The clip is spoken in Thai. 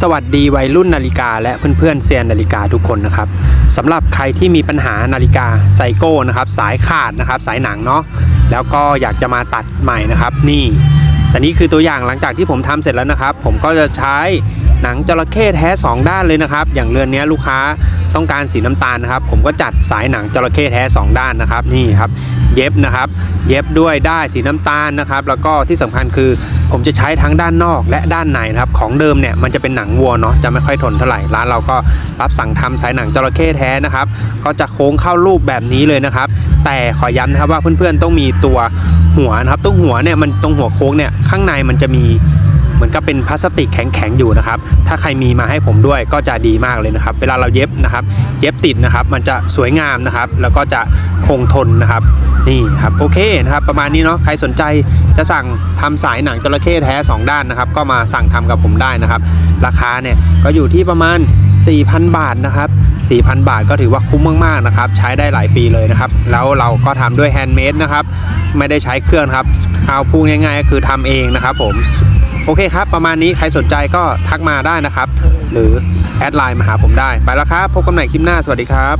สวัสดีวัยรุ่นนาฬิกา และเพื่อนๆเซียนนาฬิกาทุกคนนะครับสำหรับใครที่มีปัญหานาฬิกาไซโก้นะครับสายขาดนะครับสายหนังเนาะแล้วก็อยากจะมาตัดใหม่นะครับ นี่แต่นี่คือตัวอย่างหลังจากที่ผมทำเสร็จแล้วนะครับ ผมก็จะใช้หนังจระเข้แท้ 2 ด้านเลยนะครับ อย่างเรือนนี้ลูกค้าต้องการสีน้ำตาลนะครับ ผมก็จัดสายหนังจระเข้แท้ 2 ด้านนะครับนี่ครับ เย็บนะครับ เย็บด้วยได้สีน้ำตาลนะครับ แล้วก็ที่สำคัญคือผมจะใช้ทั้งด้านนอกและด้านในนะครับ ของเดิมเนี่ยมันจะเป็นหนังวัวเนาะจะไม่ค่อยทนเท่าไหร่ร้านเราก็รับสั่งทำสายหนังจระเข้แท้นะครับ ก็จะโค้งเข้ารูปแบบนี้เลยนะครับ แต่ขอย้ำนะครับว่าเพื่อนๆต้องมีตัวหัวนะครับตรงหัวเนี่ยมันตรงหัวโค้งเนี่ยข้างในมันจะมี เหมือนกับเป็นพลาสติกแข็งๆอยู่นะครับ ถ้าใครมีมาให้ผมด้วยก็จะดีมากเลยนะครับ เวลาเราเย็บนะครับ เย็บติดนะครับ มันจะสวยงามนะครับ แล้วก็จะคงทนนะครับนี่ครับโอเคนะครับประมาณนี้เนาะใครสนใจจะสั่งทำสายหนังจระเข้แท้ 2 ด้านนะครับ ก็มาสั่งทำกับผมได้นะครับ ราคาเนี่ยก็อยู่ที่ประมาณ 4,000 บาทนะครับ 4,000 บาทก็ถือว่าคุ้มมากๆนะครับ ใช้ได้หลายปีเลยนะครับ แล้วเราก็ทำด้วยแฮนด์เมดนะครับ ไม่ได้ใช้เครื่องครับเอาพูดง่ายๆก็คือทำเองนะครับผม โอเคครับ ประมาณนี้ใครสนใจก็ทักมาได้นะครับ หรือแอดไลน์มาหาผมได้ ไปแล้วครับ พบกันใหม่คลิปหน้า สวัสดีครับ